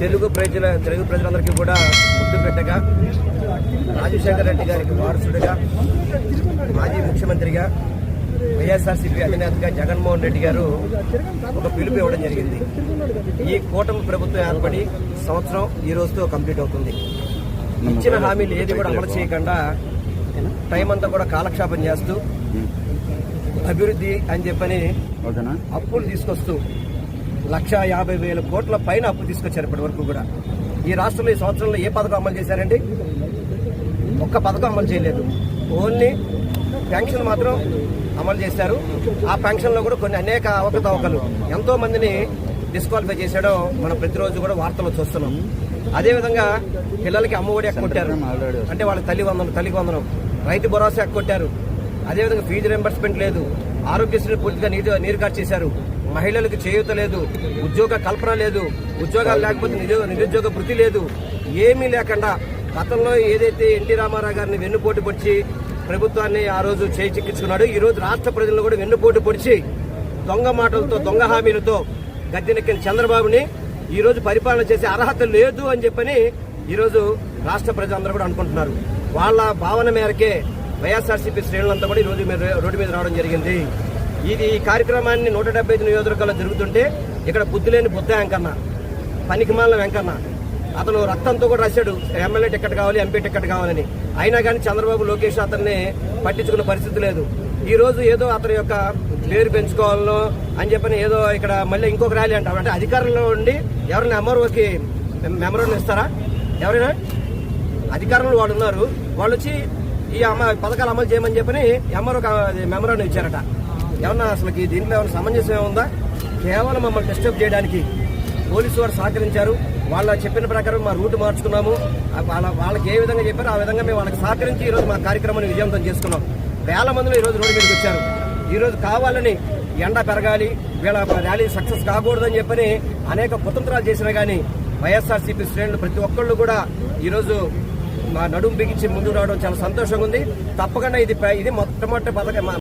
తెలుగు ప్రజల తెలుగు ప్రజలందరికీ కూడా ముద్దు పెట్టగా రాజశేఖర రెడ్డి గారికి వారసుడిగా మాజీ ముఖ్యమంత్రిగా వైఎస్ఆర్సీపీ అధినేతగా జగన్మోహన్ రెడ్డి గారు ఒక పిలుపు ఇవ్వడం జరిగింది. ఈ కూటమి ప్రభుత్వం ఏర్పడి సంవత్సరం ఈ రోజుతో కంప్లీట్ అవుతుంది. ఇచ్చిన హామీలు ఏది కూడా అమలు చేయకుండా టైం అంతా కూడా కాలక్షేపం చేస్తూ అభివృద్ధి అని చెప్పని అప్పులు తీసుకొస్తూ లక్ష యాభై వేల కోట్ల పైన అప్పు తీసుకొచ్చారు ఇప్పటి వరకు కూడా. ఈ రాష్ట్రంలో ఈ సంవత్సరంలో ఏ పథకం అమలు చేశారండి? ఒక్క పథకం అమలు చేయలేదు. ఓన్లీ పెన్షన్ మాత్రం అమలు చేశారు. ఆ పెన్షన్లో కూడా కొన్ని అనేక అవకతవకలు. ఎంతో మందిని డిస్క్వాలిఫై చేశాడో మనం ప్రతిరోజు కూడా వార్తలు చూస్తున్నాం. అదేవిధంగా పిల్లలకి అమ్మఒడి ఎక్కొట్టారు అంటే వాళ్ళ తల్లి వందనం తల్లి వందనం రైతు భరోసా ఎక్కొట్టారు అదేవిధంగా ఫీజు రింబర్స్మెంట్ లేదు. ఆరోగ్యశ్రీ పూర్తిగా నీరు నీరుగారు చేశారు. మహిళలకు చేయూత లేదు. ఉద్యోగ కల్పన లేదు. ఉద్యోగాలు లేకపోతే నిరు- నిరుద్యోగ వృత్తి లేదు. ఏమీ లేకుండా గతంలో ఏదైతే ఎన్టీ రామారావు గారిని వెన్నుపోటు పొడిచి ప్రభుత్వాన్ని ఆ రోజు చేయి చిక్కించుకున్నాడు ఈ రోజు రాష్ట్ర ప్రజలను కూడా వెన్నుపోటు పొడిచి దొంగ మాటలతో దొంగ హామీలతో గద్దెనెక్కిన చంద్రబాబుని ఈ రోజు పరిపాలన చేసే అర్హత లేదు అని చెప్పని ఈ రోజు రాష్ట్ర ప్రజలందరూ కూడా అనుకుంటున్నారు. వాళ్ళ భావన మేరకే వైఎస్ఆర్సీపీ శ్రేణులంతా కూడా ఈరోజు మీద రోడ్డు మీద రావడం జరిగింది. ఇది ఈ కార్యక్రమాన్ని నూట డెబ్బై ఐదు నియోజకవర్గాల్లో జరుగుతుంటే ఇక్కడ బుద్ధి లేని బుద్ధ వెంకన్న పనికిమాలిన వెంకన్న. అతను రక్తంతో కూడా రాశాడు. ఎమ్మెల్యే టికెట్ కావాలి ఎంపీ టికెట్ కావాలని. అయినా కానీ చంద్రబాబు లోకేష్ అతన్ని పట్టించుకున్న పరిస్థితి లేదు. ఈ రోజు ఏదో అతని యొక్క పేరు పెంచుకోవాలనో అని చెప్పని ఏదో ఇక్కడ మళ్ళీ ఇంకొక ర్యాలీ అంటాం అంటే అధికారంలో ఉండి ఎవరైనా ఎంఆర్ఓకి మెమరోని ఇస్తారా? ఎవరైనా? అధికారంలో వాళ్ళు ఉన్నారు. వాళ్ళు వచ్చి ఈ అమ్మ పథకాలు అమలు చేయమని చెప్పని ఎంఆర్ఓ మెమరాన్ని ఇచ్చారట. ఏమన్నా అసలు దీంట్లో ఏమైనా సమంజసం ఏముందా కేవలం మమ్మల్ని డిస్టర్బ్ చేయడానికి పోలీసు వారు సహకరించారు. వాళ్ళ చెప్పిన ప్రకారం మా రూట్ మార్చుకున్నాము. వాళ్ళ వాళ్ళకి ఏ విధంగా చెప్పారో ఆ విధంగా మేము వాళ్ళకి సహకరించి ఈ రోజు మా కార్యక్రమాన్ని విజయవంతం చేసుకున్నాం. వేల మందిలో ఈ రోజు రోడ్డు మీదకి వచ్చారు. ఈరోజు కావాలని ఎండ పెరగాలి వీళ్ళ ర్యాలీ సక్సెస్ కాకూడదని చెప్పని అనేక కుతంత్రాలు చేసినా కానీ వైఎస్ఆర్సీపీ శ్రేణులు ప్రతి ఒక్కళ్ళు కూడా ఈరోజు మా నడుము బిగించి ముందు రావడం చాలా సంతోషంగా ఉంది. తప్పకుండా ఇది ఇది మొట్టమొదటి పథకం.